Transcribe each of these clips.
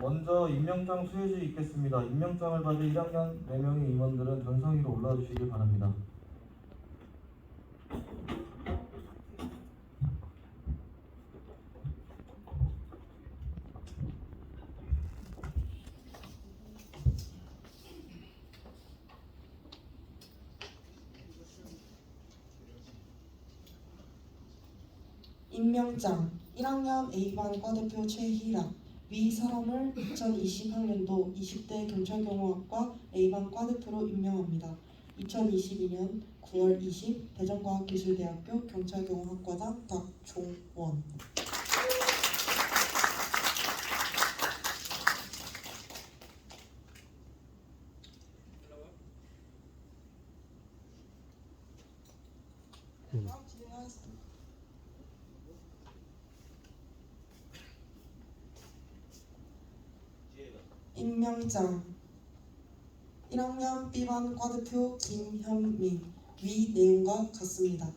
먼저 임명장 수여지 있겠습니다. 임명장을 받을 1학년 4명의 임원들은 전상 위로 올라주시길 바랍니다. 임명장 1학년 A반 과대표 최희라 위 사람을 2020학년도 20대 경찰경호학과 A반 과대표로 임명합니다. 2022년 9월 20 대전과학기술대학교 경찰경호학과장 박종원 다음 진행하겠습니다. 임명장 1학년 B반 과대표 김현민 위 내용과 같습니다.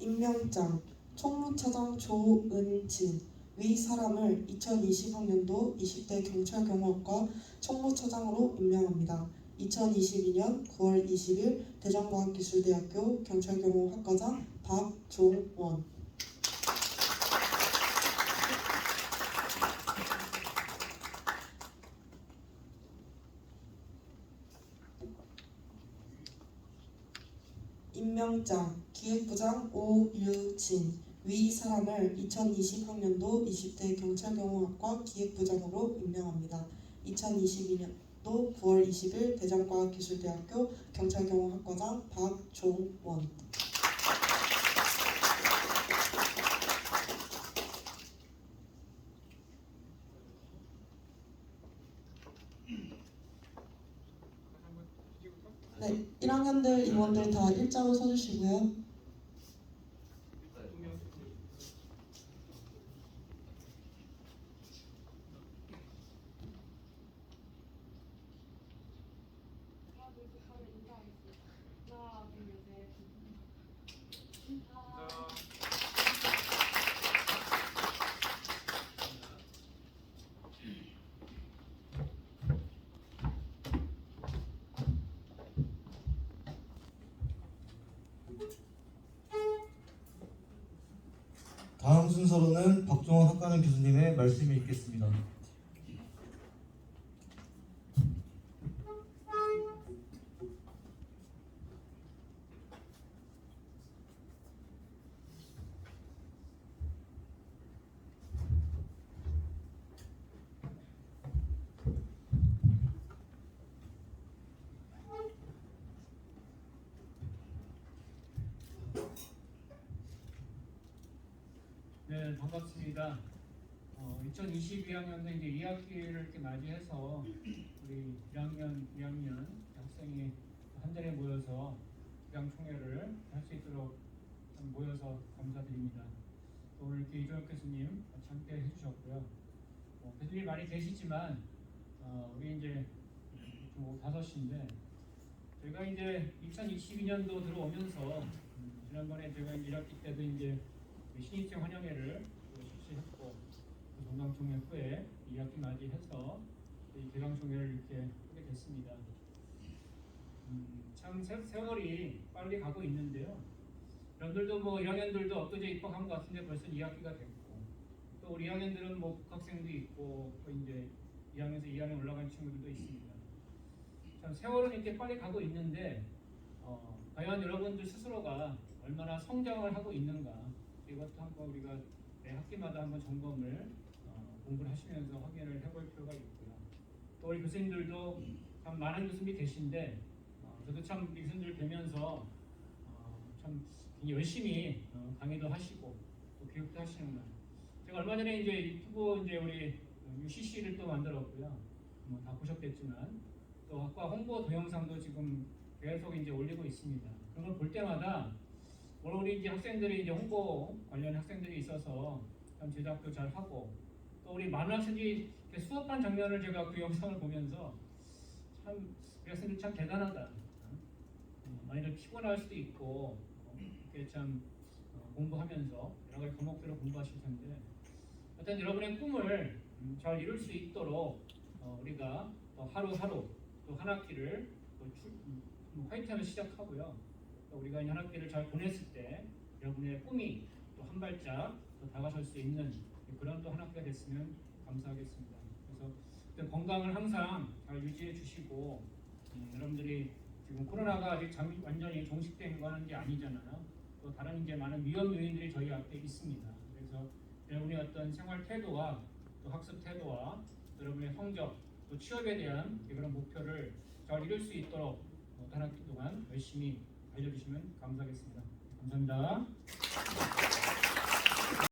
임명장 총무차장 조은진 위 사람을 2020학년도 20대 경찰 경호학과 총무차장으로 임명합니다. 2022년 9월 20일 대전과학기술대학교 경찰경호학과장 박종원 임명장 기획부장 오유진 위 사람을 2020학년도 20대 경찰경호학과 기획부장으로 임명합니다. 2022년도 9월 20일 대전과학기술대학교 경찰경호학과장 박종원 네, 1학년들 임원들 다 일자로 서주시고요. 순서로는 박종원 학과장 교수님의 말씀이 있겠습니다. 네, 반갑습니다. 어, 2022학년도 이제 2학기를 이렇게 맞이해서 우리 1학년, 2학년 학생이 한 자리에 모여서 기강 총회를 할 수 있도록 좀 모여서 감사드립니다. 또 오늘 이렇게 이종혁 교수님 같이 함께 해주셨고요. 어, 교수님 많이 계시지만 어, 우리 이제 좀 오후 5시인데 저희가 이제 2022년도 들어오면서 음, 지난번에 제가 1학기 때도 이제 그 신입생 환영회를 또 실시했고 그 동강총회 후에 2학기 맞이해서 이 개강총회를 이렇게 하게 됐습니다. 음, 참 세, 세월이 빨리 가고 있는데요. 여러분들도 뭐 1학년들도 엊그제 입학한 것 같은데 벌써 2학기가 됐고 또 우리 2학년들은 뭐 복학생도 있고 또 이제 2학년에서 2학년 올라간 친구들도 있습니다. 참 세월은 이렇게 빨리 가고 있는데 어, 과연 여러분들 스스로가 얼마나 성장을 하고 있는가 이것도 한번 우리가 매 학기마다 한번 점검을 어, 공부를 하시면서 확인을 해볼 필요가 있고요. 또 우리 교수님들도 참 많은 교수님이 계신데 어, 저도 참 교수님들 뵈면서 어, 참 열심히 어, 강의도 하시고 또 교육도 하시는구나. 제가 얼마 전에 이제 유튜브 이제 우리 UCC를 또 만들었고요. 뭐 다 보셨겠지만 또 학과 홍보 동영상도 지금 계속 이제 올리고 있습니다. 그런 걸 볼 때마다 물론 우리 이제 학생들이 이제 홍보 관련 학생들이 있어서 참 제작도 잘 하고 또 우리 많은 학생들이 수업한 장면을 제가 그 영상을 보면서 참 우리 학생들 참 대단하다. 어, 많이들 피곤할 수도 있고 어, 이렇게 참 어, 공부하면서 여러 가지 과목들을 공부하실 텐데 어떤 여러분의 꿈을 음, 잘 이룰 수 있도록 어, 우리가 또 하루하루 또 한 학기를 음, 화이팅하며 시작하고요. 또 우리가 이한 학기를 잘 보냈을 때 여러분의 꿈이 또 한 발짝 더 다가설 수 있는 그런 또한 학기가 됐으면 감사하겠습니다. 그래서 건강을 항상 잘 유지해 주시고 음, 여러분들이 지금 코로나가 아직 장- 완전히 종식된 거는 게 아니잖아요. 또 다른 이제 많은 위험 요인들이 저희 앞에 있습니다. 그래서 여러분의 어떤 생활 태도와 또 학습 태도와 여러분의 성적 또 취업에 대한 그런 목표를 잘 이룰 수 있도록 어, 한 학기 동안 열심히 알려주시면 감사하겠습니다. 감사합니다.